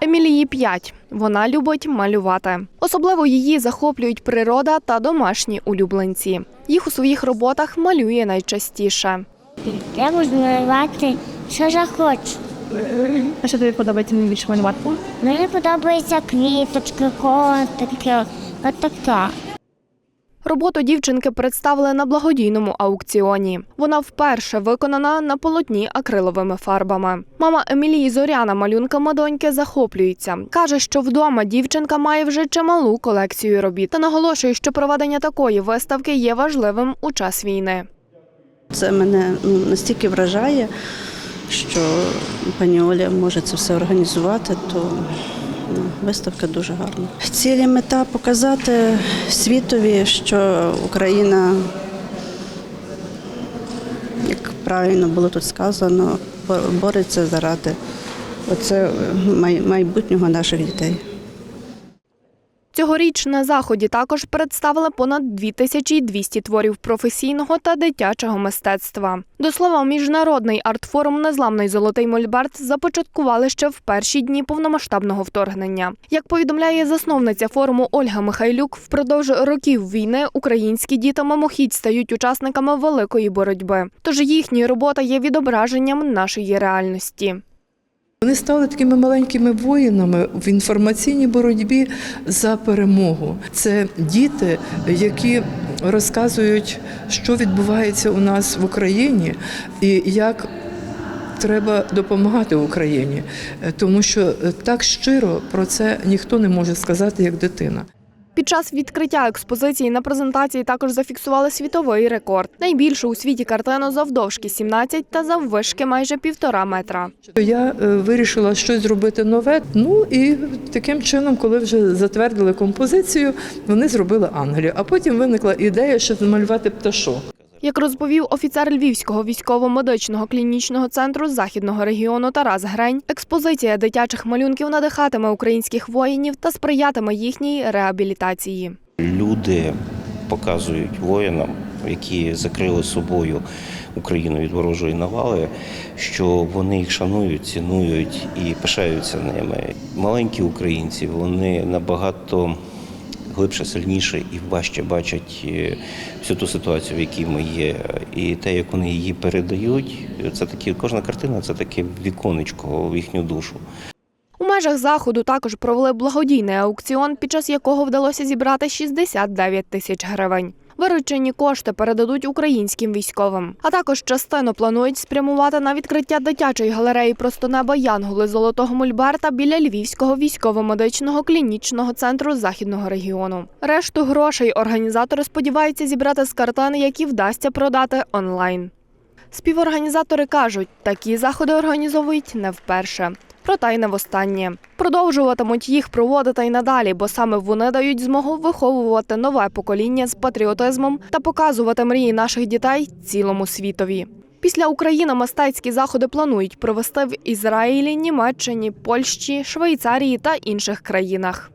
Емілії 5. Вона любить малювати. Особливо її захоплюють природа та домашні улюбленці. Їх у своїх роботах малює найчастіше. Я можу малювати, що захочу. А що тобі подобається найбільше малювати? Мені подобаються квіточки, котики, от таке. Роботу дівчинки представили на благодійному аукціоні. Вона вперше виконана на полотні акриловими фарбами. Мама Емілії Зоряна малюнками доньки захоплюється. Каже, що вдома дівчинка має вже чималу колекцію робіт та наголошує, що проведення такої виставки є важливим у час війни. Це мене ну, настільки вражає, що пані Оля може це все організувати, то ну, виставка дуже гарна. Цілі мета показати світові, що Україна, як правильно було тут сказано, бореться заради оце майбутнього наших дітей. Цьогоріч на заході також представили понад 2200 творів професійного та дитячого мистецтва. До слова, міжнародний артфорум Незламний золотий мольберт започаткували ще в перші дні повномасштабного вторгнення. Як повідомляє засновниця форуму Ольга Михайлюк, впродовж років війни українські діти мимохідь стають учасниками великої боротьби. Тож їхня робота є відображенням нашої реальності. Вони стали такими маленькими воїнами в інформаційній боротьбі за перемогу. Це діти, які розказують, що відбувається у нас в Україні і як. Треба допомагати Україні, тому що так щиро про це ніхто не може сказати, як дитина. Під час відкриття експозиції на презентації також зафіксували світовий рекорд. Найбільшу у світі картину завдовжки 17 та заввишки майже півтора метра. Я е, вирішила щось зробити нове. Ну і таким чином, коли вже затвердили композицію, вони зробили ангелів. А потім виникла ідея, що намалювати пташок. Як розповів офіцер Львівського військово-медичного клінічного центру західного регіону Тарас Грень, експозиція дитячих малюнків надихатиме українських воїнів та сприятиме їхній реабілітації. Люди показують воїнам, які закрили собою Україну від ворожої навали, що вони їх шанують, цінують і пишаються ними. Маленькі українці вони набагато глибше, сильніше і важче бачать е, всю ту ситуацію, в якій ми є. І те, як вони її передають, це такі кожна картина це таке віконечко в їхню душу. У межах заходу також провели благодійний аукціон, під час якого вдалося зібрати 69 тисяч гривень. Виручені кошти передадуть українським військовим. А також частину планують спрямувати на відкриття дитячої галереї просто неба Янголи Золотого Мольберта біля Львівського військово-медичного клінічного центру західного регіону. Решту грошей організатори сподіваються зібрати з картин, які вдасться продати онлайн. Співорганізатори кажуть, такі заходи організовують не вперше. Проте й не востаннє. Продовжуватимуть їх проводити й надалі, бо саме вони дають змогу виховувати нове покоління з патріотизмом та показувати мрії наших дітей цілому світові. Після України мистецькі заходи планують провести в Ізраїлі, Німеччині, Польщі, Швейцарії та інших країнах.